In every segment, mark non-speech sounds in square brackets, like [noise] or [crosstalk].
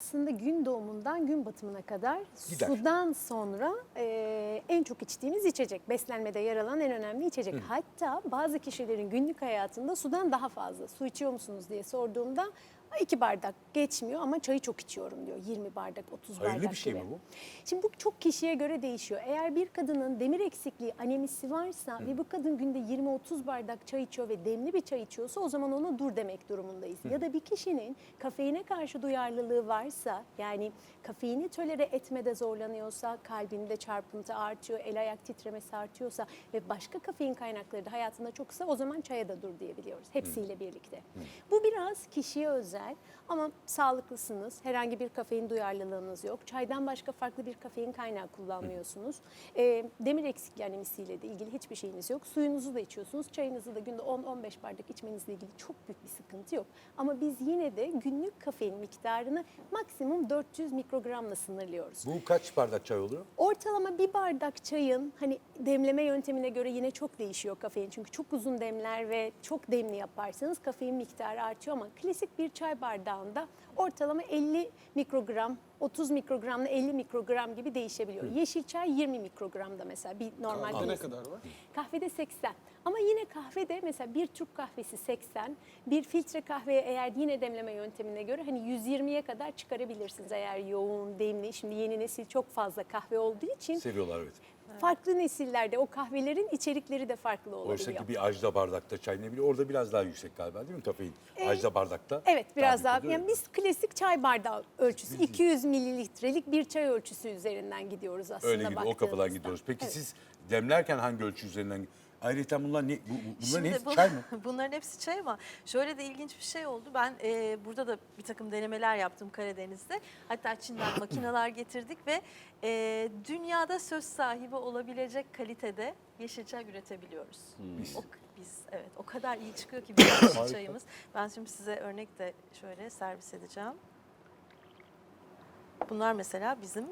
aslında gün doğumundan gün batımına kadar Gider. sudan sonra e, en çok içtiğimiz içecek. Beslenmede yer alan en önemli içecek. Hatta bazı kişilerin günlük hayatında sudan daha fazla. Su içiyor musunuz diye sorduğumda iki bardak geçmiyor ama çayı çok içiyorum diyor. 20 bardak, 30 Hayırlı bardak bir şey gibi. mi bu? Şimdi bu çok kişiye göre değişiyor. Eğer bir kadının demir eksikliği, anemisi varsa ve bu kadın günde 20-30 bardak çay içiyor ve demli bir çay içiyorsa o zaman ona dur demek durumundayız. Ya da bir kişinin kafeine karşı duyarlılığı varsa yani kafeini tolere etmede zorlanıyorsa, kalbinde çarpıntı artıyor, el ayak titremesi artıyorsa ve başka kafein kaynakları da hayatında çoksa o zaman çaya da dur diyebiliyoruz hepsiyle birlikte. Bu biraz kişiye özel ama sağlıklısınız. Herhangi bir kafein duyarlılığınız yok. Çaydan başka farklı bir kafein kaynağı kullanmıyorsunuz. Ee, demir eksikliği anemisiyle de ilgili hiçbir şeyiniz yok. Suyunuzu da içiyorsunuz. Çayınızı da günde 10-15 bardak içmenizle ilgili çok büyük bir sıkıntı yok. Ama biz yine de günlük kafein miktarını maksimum 400 mikrogramla sınırlıyoruz. Bu kaç bardak çay oluyor? Ortalama bir bardak çayın hani demleme yöntemine göre yine çok değişiyor kafein. Çünkü çok uzun demler ve çok demli yaparsanız kafein miktarı artıyor ama klasik bir çay bardağında ortalama 50 mikrogram 30 mikrogramla 50 mikrogram gibi değişebiliyor. Yeşil çay 20 mikrogramda mesela bir normal Kahvede ne kadar var? Kahvede 80. Ama yine kahvede mesela bir Türk kahvesi 80, bir filtre kahveye eğer yine demleme yöntemine göre hani 120'ye kadar çıkarabilirsiniz eğer yoğun, demli. Şimdi yeni nesil çok fazla kahve olduğu için Seviyorlar evet. Farklı nesillerde o kahvelerin içerikleri de farklı olabiliyor. Oysa ki bir ajda bardakta çay ne bileyim orada biraz daha yüksek galiba değil mi kafein? Ee, ajda bardakta. Evet biraz daha. oluyor Yani ya. biz klasik çay bardağı ölçüsü 200 mililitrelik bir çay ölçüsü üzerinden gidiyoruz aslında Öyle gidiyor o kapıdan baktığınızda. gidiyoruz. Peki Evet. siz demlerken hangi ölçü üzerinden? Ayrıca bunlar ne? Bu, bu- bunların Şimdi hepsi bu- çay mı? [laughs] Bunların hepsi çay ama şöyle de ilginç bir şey oldu. Ben e, burada da bir takım denemeler yaptım Karadeniz'de. Hatta Çin'den [coughs] makineler getirdik ve e, dünyada söz sahibi olabilecek kalitede yeşil çay üretebiliyoruz. Biz. O, biz evet o kadar iyi çıkıyor ki bizim [coughs] yeşil çayımız. Ben şimdi size örnek de şöyle servis edeceğim. Bunlar mesela bizim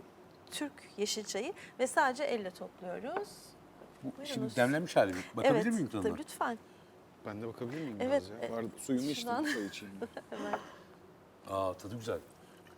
Türk yeşil çayı ve sadece elle topluyoruz. Buyurunuz. şimdi demlenmiş hali mi? Bakabilir evet, miyim tadına? tabii lütfen. Ben de bakabilir miyim Evet, biraz ya? e, Var, suyumu şuradan- içtim çay içeyim. [laughs] Aa tadı güzel.